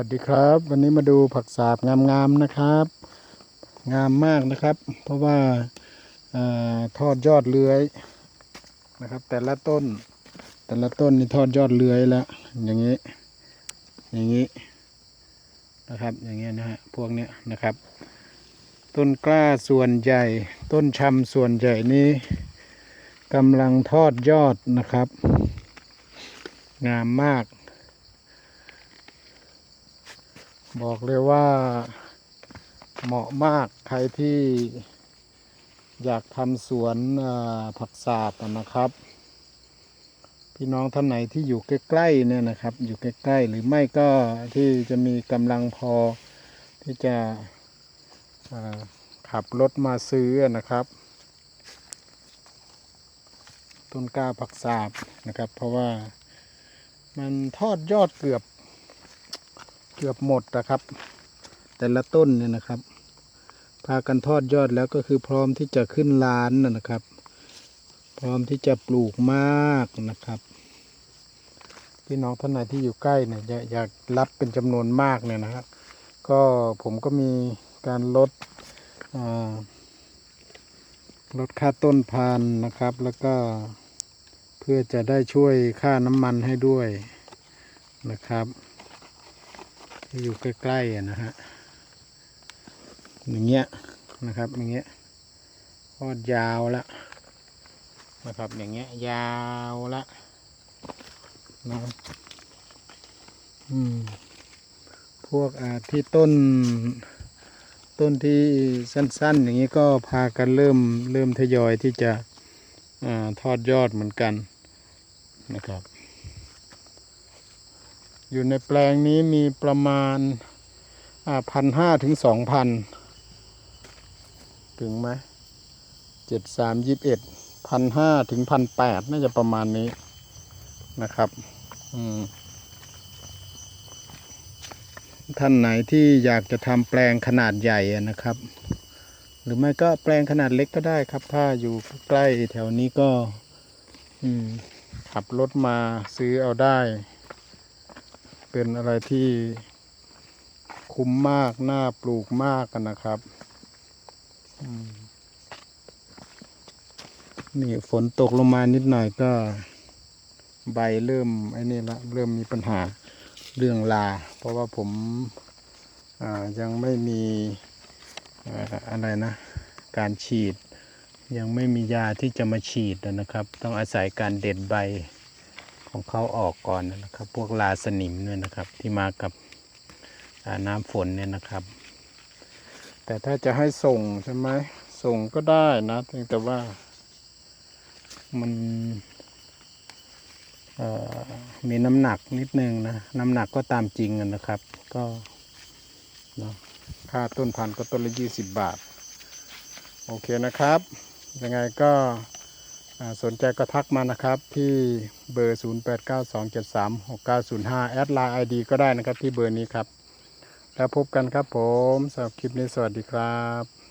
วัสดีครับ วันนี้มาดูผักสาบงามๆนะครับ งามมากนะครับ เพราะว่าอาทอดยอดเลื้อยนะครับ แต่ละต้น แต่ละต้นนี่ทอดยอดเลื้อยแล้วอย่างนี้ อย่างนี้นะครับ อย่างเงี้ยนะฮะพวกเนี้ยนะครับ ต้นกล้าส่วนใหญ่ ต้นชำส่วนใหญ่นี้กำลังทอดยอดนะครับ งามมาก บอกเลยว่าเหมาะมากใครที่อยากทำสวนผักสาบนะครับ พี่น้องท่านไหนที่อยู่ใกล้ๆเนี่ยนะครับ อยู่ใกล้ๆหรือไม่ก็ที่จะมีกำลังพอที่จะขับรถมาซื้อนะครับต้นกล้าผักสาบนะครับ เพราะว่ามันทอดยอดเกือบ กือบหมดนะครับ แต่ละต้นเนี่ยนะครับ พากันทอดยอดแล้วก็คือพร้อมที่จะขึ้นล้านนะครับ พร้อมที่จะปลูกมากนะครับ พี่น้องท่านไหนที่อยู่ใกล้เนี่ยอยากรับเป็นจำนวนมากเนี่ยนะครับ ก็ผมก็มีการลดลดค่าต้นพันธุ์นะครับ แล้วก็เพื่อจะได้ช่วยค่าน้ำมันให้ด้วยนะครับ ที่อยู่ใกล้ๆอะนะฮะอย่างเงี้ยนะครับอย่างเงี้ยทอดยาวละนะครับอย่างเงี้ยยาวละนะอืมพวกอ่าที่ต้น ต้นที่สั้น ๆ อย่างนี้ก็พากันเริ่มเริ่มทยอยที่จะอาทอดยอดเหมือนกันนะครับ อยู่ในแปลงนี้มีประมาณพันห้าถึงสองพันถึงไหมเจ็ดสามยี่สิบเอ็ดพันห้าถึงพันแปดน่าจะประมาณนี้นะครับ ท่านไหนที่อยากจะทำแปลงขนาดใหญ่นะครับ หรือไม่ก็แปลงขนาดเล็กก็ได้ครับ ถ้าอยู่ใกล้แถวนี้ก็ขับรถมาซื้อเอาได้ เป็นอะไรที่คุ้มมากน่าปลูกมากกันนะครับนี่ฝนตกลงมานิดหน่อยก็ ใบเริ่มไอ้นี่ละเริ่มมีปัญหาเรื่องลา เพราะว่าผมายังไม่มีอ่าอะไรนะ การฉีด ยังไม่มียาที่จะมาฉีดนะครับ ต้องอาศัยการเด็ดใบ ของเขาออกก่อนนะครับ พวกลาสนิมเนี่ยนะครับ ที่มากับน้ำฝนเนี่ยนะครับ แต่ถ้าจะให้ส่งใช่ไหมส่งก็ได้นะเพียงแต่ว่ามันมีน้ำหนักนิดนึงนะ น้ำหนักก็ตามจริงนะครับ ก็นาะค่าต้นพันธุ์ก็ต้นละยี่สิบบาท โอเคนะครับ ยังไงก็ สนใจก็ทักมานะครับที่เบอร์ 0892736905 แอดไลน์ ID ก็ได้นะครับที่เบอร์นี้ครับ แล้วพบกันครับผมสำหรับคลิปนี้สวัสดีครับ